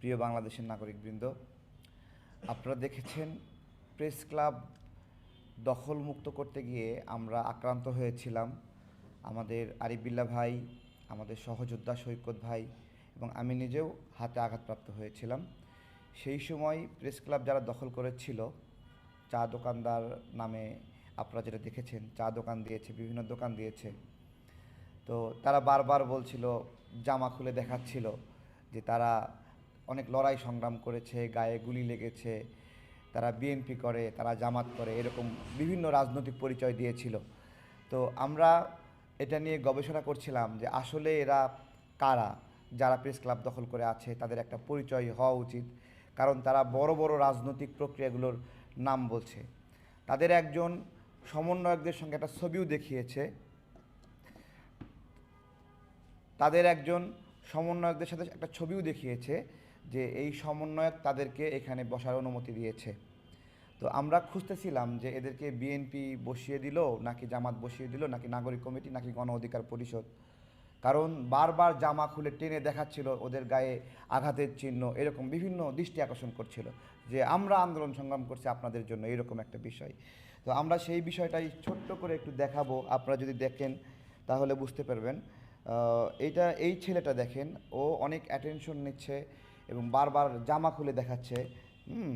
প্রিয় বাংলাদেশের নাগরিকবৃন্দ, আপনারা দেখেছেন প্রেস ক্লাব দখলমুক্ত করতে গিয়ে আমরা আক্রান্ত হয়েছিলাম। আমাদের আরিফবিল্লা ভাই, আমাদের সহযোদ্ধা সৈকত ভাই এবং আমি নিজেও হাতে আঘাতপ্রাপ্ত হয়েছিলাম। সেই সময় প্রেস ক্লাব যারা দখল করেছিল, চা দোকানদার নামে আপনারা যেটা দেখেছেন, চা দোকান দিয়েছে, বিভিন্ন দোকান দিয়েছে, তো তারা বারবার বলছিল, জামা খুলে দেখাচ্ছিল যে তারা অনেক লড়াই সংগ্রাম করেছে, গায়ে গুলি লেগেছে, তারা বিএনপি করে, তারা জামাত করে, এরকম বিভিন্ন রাজনৈতিক পরিচয় দিয়েছিল। তো আমরা এটা নিয়ে গবেষণা করছিলাম যে আসলে এরা কারা যারা প্রেস ক্লাব দখল করে আছে, তাদের একটা পরিচয় হওয়া উচিত, কারণ তারা বড় বড় রাজনৈতিক প্রক্রিয়াগুলোর নাম বলছে। তাদের একজন সমন্বয়কদের সঙ্গে একটা ছবিও দেখিয়েছে। তাদের একজন সমন্বয়কদের সাথে একটা ছবিও দেখিয়েছে যে এই সমন্বয়ক তাদেরকে এখানে বসার অনুমতি দিয়েছে। তো আমরা খুঁজতেছিলাম যে এদেরকে বিএনপি বসিয়ে দিল, নাকি জামাত বসিয়ে দিল, নাকি নাগরিক কমিটি, নাকি গণ অধিকার পরিষদ। কারণ বারবার জামা খুলে টেনে দেখাচ্ছিল ওদের গায়ে আঘাতের চিহ্ন, এরকম বিভিন্ন দৃষ্টি আকর্ষণ করছিল যে আমরা আন্দোলন সংগ্রাম করছি আপনাদের জন্য, এরকম একটা বিষয়। তো আমরা সেই বিষয়টাই ছোট্ট করে একটু দেখাবো, আপনারা যদি দেখেন তাহলে বুঝতে পারবেন। এইটা এই ছেলেটা দেখেন, ও অনেক অ্যাটেনশন নিচ্ছে। এবং বারবার জামা খুলে দেখাচ্ছে। হুম।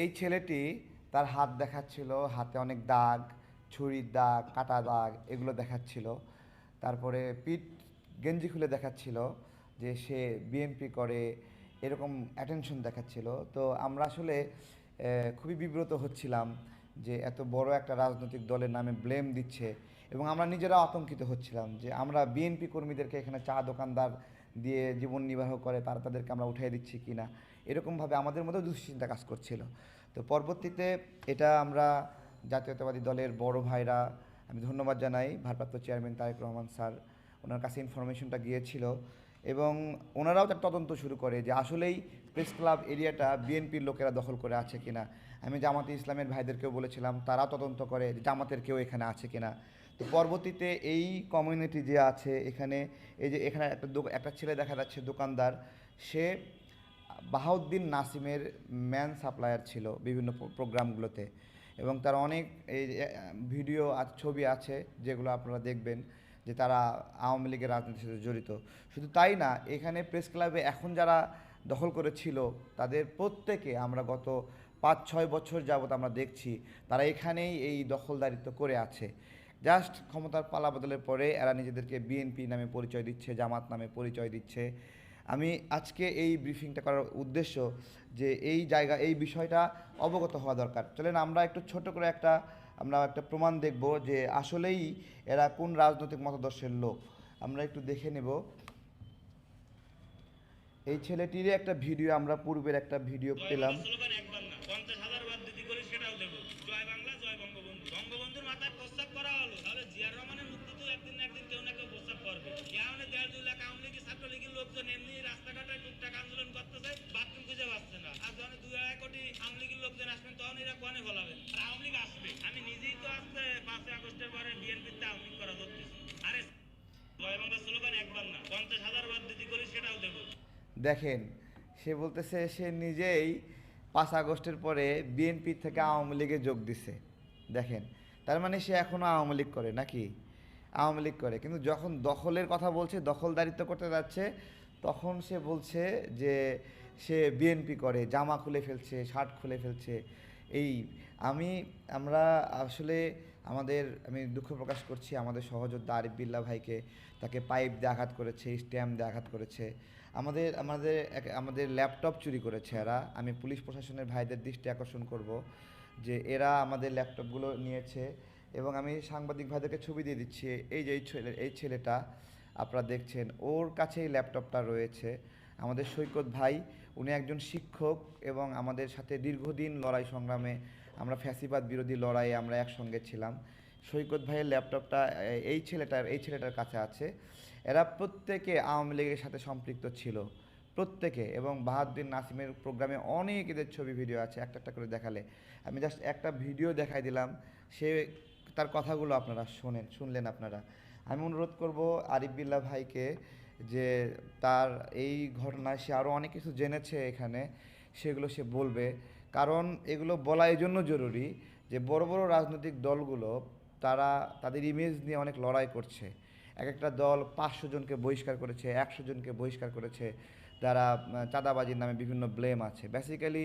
এই ছেলেটি তার হাত দেখাচ্ছিল, হাতে অনেক দাগ, ছুরির দাগ, কাটা দাগ এগুলো দেখাচ্ছিল। তারপরে পিঠ গেঞ্জি খুলে দেখাচ্ছিল যে সে বিএনপি করে, এরকম অ্যাটেনশন দেখাচ্ছিল। তো আমরা আসলে খুবই বিব্রত হচ্ছিলাম যে এত বড় একটা রাজনৈতিক দলের নামে ব্লেম দিচ্ছে এবং আমরা নিজেরা আতঙ্কিত হচ্ছিলাম যে আমরা বিএনপি কর্মীদেরকে এখানে চা দোকানদার দিয়ে জীবন নির্বাহ করে, তারা তাদেরকে আমরা উঠাই দিচ্ছি কিনা। এরকমভাবে আমাদের মধ্যেও দুশ্চিন্তা কাজ করছিল। তো পরবর্তীতে এটা আমরা জাতীয়তাবাদী দলের বড় ভাইরা, আমি ধন্যবাদ জানাই ভারপ্রাপ্ত চেয়ারম্যান তারেক রহমান স্যার, ওনার কাছে ইনফরমেশনটা গিয়েছিল এবং ওনারাও তার তদন্ত শুরু করে যে আসলেই প্রেস ক্লাব এরিয়াটা বিএনপির লোকেরা দখল করে আছে কিনা। আমি জামাতে ইসলামের ভাইদেরকেও বলেছিলাম তারা তদন্ত করে যে জামাতের কেউ এখানে আছে কিনা। তো পরবর্তীতে এই কমিউনিটি যে আছে, এখানে এই যে এখানে একটা একটা ছেলে দেখা যাচ্ছে দোকানদার, সে বাহাউদ্দিন নাসিমের ম্যান সাপ্লায়ার ছিল বিভিন্ন প্রোগ্রামগুলোতে। এবং তার অনেক এই ভিডিও আর ছবি আছে যেগুলো আপনারা দেখবেন যে তারা আওয়ামী লীগের রাজনীতির সাথে জড়িত। শুধু তাই না, এখানে প্রেস ক্লাবে এখন যারা দখল করেছিল, তাদের প্রত্যেকে আমরা গত পাঁচ ছয় বছর যাবত আমরা দেখছি, তারা এখানেই এই দখলদারিত্ব করে আছে। জাস্ট ক্ষমতার পালা বদলের পরে এরা নিজেদেরকে বিএনপি নামে পরিচয় দিচ্ছে, জামাত নামে পরিচয় দিচ্ছে। আমি আজকে এই ব্রিফিংটা করার উদ্দেশ্য যে এই জায়গা এই বিষয়টা অবগত হওয়া দরকার। চলেন আমরা একটু ছোট করে একটা আমরা একটা প্রমাণ দেখব যে আসলেই এরা কোন রাজনৈতিক মতাদর্শের লোক। আমরা একটু দেখে নেব। এই ছেলেটিরই একটা ভিডিও আমরা পূর্বের একটা ভিডিও পেলাম। সেটাও দেবো। জয় বাংলা জয় বঙ্গবন্ধু। বঙ্গবন্ধুর মাথায় প্রস্তাব করা হলো তাহলে জিয়ার রহমানের সেটাও দেখেন, সে বলতেছে সে নিজেই পাঁচ আগস্টের পরে বিএনপি থেকে আওয়ামী লীগে যোগ দিছে। দেখেন, তার মানে সে এখনও আওয়ামী লীগ করে নাকি? আওয়ামী লীগ করে। কিন্তু যখন দখলের কথা বলছে, দখলদারিত্ব করতে যাচ্ছে, তখন সে বলছে যে সে বিএনপি করে, জামা খুলে ফেলছে, শার্ট খুলে ফেলছে। এই আমি, আমরা আসলে আমাদের, আমি দুঃখ প্রকাশ করছি আমাদের সহযোদ্ধা আরিফ বিল্লা ভাইকে। তাকে পাইপ দিয়ে আঘাত করেছে, স্ট্যাম্প দিয়ে আঘাত করেছে। আমাদের আমাদের আমাদের ল্যাপটপ চুরি করেছে এরা। আমি পুলিশ প্রশাসনের ভাইদের দৃষ্টি আকর্ষণ করব যে এরা আমাদের ল্যাপটপগুলো নিয়েছে। এবং আমি সাংবাদিক ভাইদেরকে ছবি দিয়ে দিচ্ছি। এই যে এই ছেলে, এই ছেলেটা, আপনারা দেখছেন, ওর কাছেই ল্যাপটপটা রয়েছে। আমাদের সৈকত ভাই, উনি একজন শিক্ষক এবং আমাদের সাথে দীর্ঘদিন লড়াই সংগ্রামে, আমরা ফ্যাসিবাদ বিরোধী লড়াইয়ে আমরা একসঙ্গে ছিলাম। সৈকত ভাইয়ের ল্যাপটপটা এই ছেলেটার এই ছেলেটার কাছে আছে। এরা প্রত্যেকে আওয়ামী লীগের সাথে সম্পৃক্ত ছিল। প্রত্যেকে এবং বাহাদুদ্দিন নাসিমের প্রোগ্রামে অনেক এদের ছবি, ভিডিও আছে। একটা একটা করে দেখালে। আমি জাস্ট একটা ভিডিও দেখাই দিলাম। সে তার কথাগুলো আপনারা শোনেন, শুনলেন আপনারা। আমি অনুরোধ করব আরিফ বিল্লাহ ভাইকে যে তার এই ঘটনায় সে আরও অনেক কিছু জেনেছে এখানে, সেগুলো সে বলবে। কারণ এগুলো বলা এই জন্য জরুরি যে বড় বড় রাজনৈতিক দলগুলো তারা তাদের ইমেজ নিয়ে অনেক লড়াই করছে। এক একটা দল পাঁচশো জনকে বহিষ্কার করেছে, একশো জনকে বহিষ্কার করেছে। যারা চাঁদাবাজির নামে বিভিন্ন ব্লেম আছে। বেসিক্যালি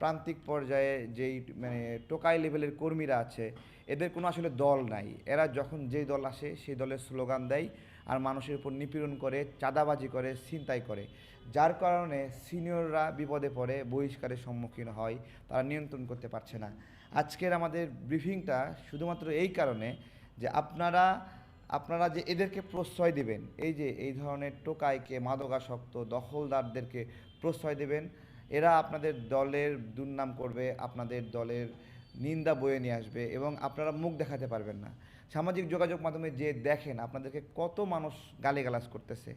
প্রান্তিক পর্যায়ে যেই মানে টোকাই লেভেলের কর্মীরা আছে, এদের কোনো আসলে দল নাই। এরা যখন যেই দল আসে, সেই দলের স্লোগান দেয় আর মানুষের উপর নিপীড়ন করে, চাঁদাবাজি করে, ছিনতাই করে। যার কারণে সিনিয়ররা বিপদে পড়ে, বহিষ্কারের সম্মুখীন হয়, তারা নিয়ন্ত্রণ করতে পারছে না। আজকের আমাদের ব্রিফিংটা শুধুমাত্র এই কারণে যে আপনারা আপনারা যে এদেরকে প্রশ্রয় দেবেন, এই যে এই ধরনের টোকাইকে মাদকাসক্ত দখলদারদেরকে প্রশ্রয় দেবেন এরা আপনাদের দলের দুর্নাম করবে, আপনাদের দলের নিন্দা বয়ে নিয়ে আসবে এবং আপনারা মুখ দেখাতে পারবেন না। সামাজিক যোগাযোগ মাধ্যমে যে দেখেন, আপনাদেরকে কত মানুষ গালিগালাজ করতেছে।